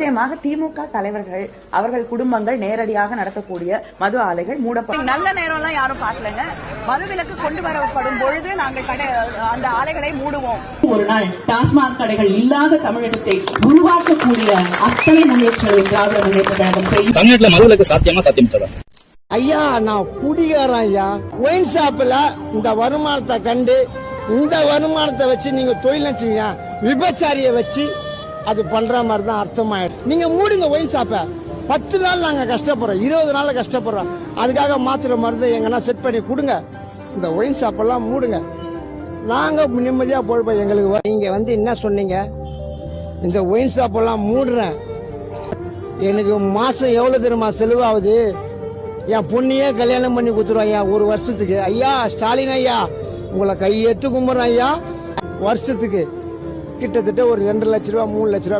நிச்சயமாக திமுக தலைவர்கள் அவர்கள் குடும்பங்கள் நேரடியாக நடத்தக்கூடிய மது ஆலைகள் மூடப்படும் நல்ல நேரம்லாம் யாரும் பார்க்கலங்க. மதுவிலக்கு கொண்டு வரப்படும் பொழுது நாங்கள் கடை அந்த ஆலைகளை மூடுவோம். ஒரு நாள் டாஸ்மாக் கடைகள் இல்லாத தமிழகத்தை உருவாக்கக்கூடிய அத்தனை முன்னேற்றங்களை திராவிட முன்னேற்ற கழகம் செய்யும். தமிழ்நாட்டுல மதுவிலக்கு சாத்தியமா சாத்தியம் ஐயா நான் குடிகாரன் ஐயா. ஒயின் ஷாப்ல இந்த வருமானத்தை கண்டு இந்த வருமானத்தை வச்சு நீங்க தொழில் நினைச்சீங்க. விபச்சாரிய வச்சு அது பண்ற மாதிரி தான் அர்த்தம் ஆயிடும் நீங்க மூடுங்க ஒயின் ஷாப்பை பத்து நாள் நாங்க கஷ்டப்படுறோம். இருபது நாள் கஷ்டப்படுறோம். அதுக்காக மாத்திர மருந்து எங்கன்னா செட் பண்ணி கொடுங்க. இந்த ஒயின் ஷாப்பெல்லாம் மூடுங்க. நாங்க நிம்மதியா போடுவோம் எங்களுக்கு. வ- நீங்க வந்து என்ன சொன்னீங்க? இந்த ஒயின் ஷாப்பெல்லாம் மூடுறேன். எனக்கு மாசம் எவ்வளவு தெரியுமா செலவாகுது? என் பொண்ணையே கல்யாணம் பண்ணி கொடுத்துருவோம் ஐயா ஒரு வருஷத்துக்கு. ஐயா ஸ்டாலின் ஐயா உங்களை கையெட்டு கும்பிட்றேன் ஐயா வருஷத்துக்கு. கிட்டத்தட்ட ஒரு ரெண்டு லட்ச ரூபா மூணு லட்ச ரூபா